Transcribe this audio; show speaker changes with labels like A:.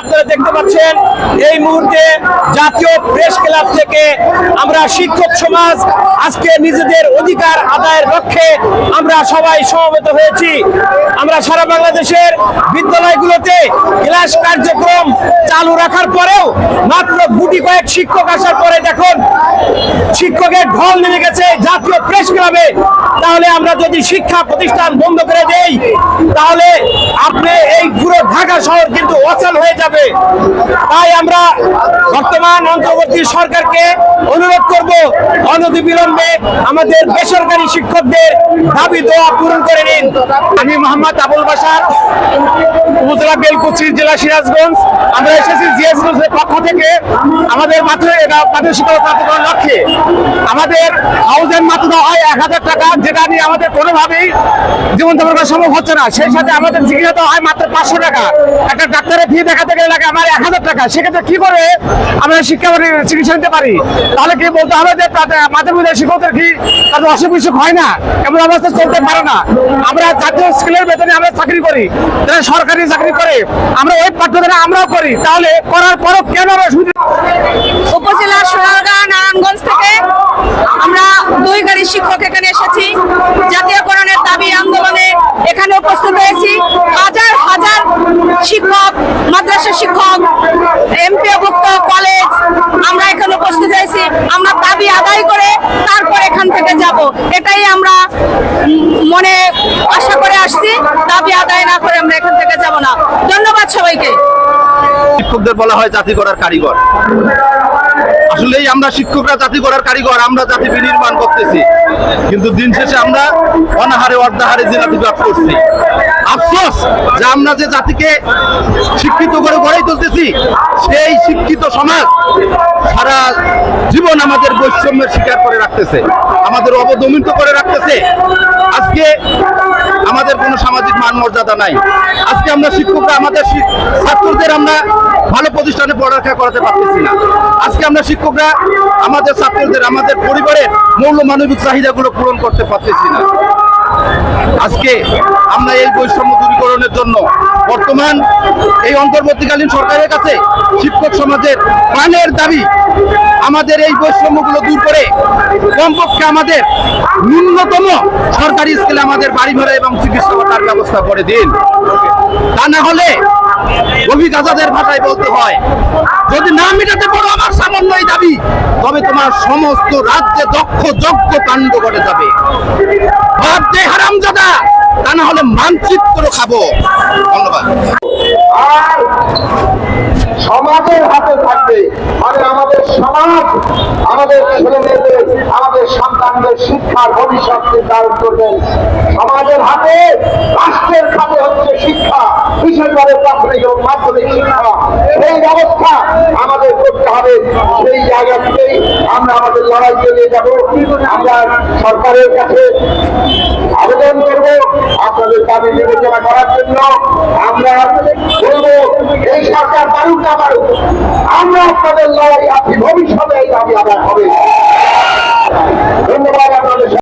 A: আপনারা দেখতে পাচ্ছেন, এই মুহূর্তে জাতীয় প্রেস ক্লাব থেকে আমরা শিক্ষক সমাজ আজকে নিজেদের অধিকার আদায়ের লক্ষ্যে আমরা সবাই সমবেত হয়েছি। আমরা সারা বাংলাদেশের বিদ্যালয়গুলোতে ক্লাস কার্যক্রম চালু রাখার পরেও মাত্র গুটি কয়েক শিক্ষক আসার পরে দেখুন, শিক্ষকের ঢল নেমে গেছে জাতীয় প্রেস ক্লাবে। তাহলে আমরা যদি শিক্ষা প্রতিষ্ঠান বন্ধ করে দেই, তাহলে আপনি এই পুরো ঢাকা শহর কিন্তু অচল হয়ে যাবে। তাই আমরা বর্তমান অন্তর্বর্তী সরকারকে অনুরোধ করব অনতিবিলম্বে আমাদের বেসরকারি শিক্ষকদের দাবি, দোয়া পূরণ করে নিন। আমি মোহাম্মদ আবুল বাসার উপজেলা বেলকুচি জেলা সিরাজগঞ্জ। আমরা এসেছি জিএসগঞ্জের পক্ষ থেকে আমাদের মাত্র মাধ্যমিক শিক্ষক প্রাপ্ত করার লক্ষ্যে। আমাদের হাউজের মাত্র হয় এক হাজার টাকা, যেটা নিয়ে আমাদের কোনোভাবেই জীবন যাপন করা সম্ভব হচ্ছে না। সেই সাথে আমাদের চিকিৎসা হয় মাত্র পাঁচশো টাকা। একটা ডাক্তারের ফি দেখাতে গেলে লাগে আমার এক হাজার টাকা? সেক্ষেত্রে কি করে আমরা শিক্ষা চিকিৎসা নিতে পারি? তাহলে কি বলতে হবে যে তাদের মাধ্যমিক শিক্ষকদের কি তাদের অসুখ বিসুখ হয় না? এমন অবস্থা চলতে পারে না। আমরা জাতীয় স্কেলের বেতনে আমরা চাকরি করি। যারা সরকারি চাকরি করে, আমরা ওই পাঠ্যক্রমে আমরাও করি। তাহলে করার পরও কেন আমরা সুবিধা
B: উপজেলা সোনারগাঁ, নারায়ণগঞ্জ থেকে আমরা দুই গাড়ি শিক্ষক এখানে এসেছি। জাতীয়করণের দাবি এখানে উপস্থিত হয়েছি হাজার হাজার শিক্ষক, মাদ্রাসা শিক্ষক এমপিওভুক্ত কলেজ, আমরা এখানে উপস্থিত হয়েছি। আমরা দাবি আদায় করে তারপর এখান থেকে যাব। এটাই আমরা মনে আশা করে আসছি। দাবি আদায় না করে আমরা এখান থেকে যাব না। ধন্যবাদ সবাইকে।
C: শিক্ষকদের বলা হয় জাতি করার কারিগর। আসলেই আমরা শিক্ষকরা জাতি করার কারিগর, আমরা জাতি বিনির্মাণ করতেছি। কিন্তু দিন শেষে আমরা অনাহারে অর্ধাহারে জাতিবাদ করছি। আফসোস যে আমরা যে জাতিকে শিক্ষিত করে গড়েই তুলতেছি, সেই শিক্ষিত সমাজ সারা জীবন আমাদের বৈষম্যের শিকার করে রাখতেছে, আমাদের অবদমিত করে রাখতেছে। আজকে কোনো সামাজিক মান মর্যাদা নাই। আজকে আমরা শিক্ষকরা, আমাদের ছাত্রদের আমরা ভালো প্রতিষ্ঠানে পড়ালেখা করাতে পারতেছি না। আজকে আমরা শিক্ষকরা, আমাদের ছাত্রদের, আমাদের পরিবারের মৌল মানবিক চাহিদাগুলো পূরণ করতে পারতেছি না। আজকে আমরা এই বৈষম্য দূরীকরণের জন্য বর্তমান এই অন্তর্বর্তীকালীন সরকারের কাছে শিক্ষক সমাজের প্রাণের দাবি, আমাদের এই বৈষম্যগুলো দূর করে কমপক্ষে আমাদের ন্যূনতম সরকারি স্কেলে আমাদের বাড়ি ভাড়া এবং চিকিৎসা ব্যবস্থা করে দিন। তা না হলে অভিজ্ঞতাদের ভাষায় বলতে হয়। যদি না মেটাতে পারো, আমার সামান্য এই দাবি। তবে তোমার সমস্ত রাজ্যে দক্ষ, যজ্ঞ কাণ্ড ঘটে যাবে। তা না হলে মানচিত্র খাব। ধন্যবাদ।
D: সমাজের হাতে থাকবে মানে আমাদের সমাজ, আমাদের ছেলে মেয়েদের আমাদের সন্তানদের শিক্ষার ভবিষ্যৎ নির্ধারণ করবেন। সমাজের হাতে আমরা আবেদন করব আপনাদের দাবি এই সরকার আমরা আপনাদের লড়াই আছি, ভবিষ্যতে এই দাবি আদায় হবে।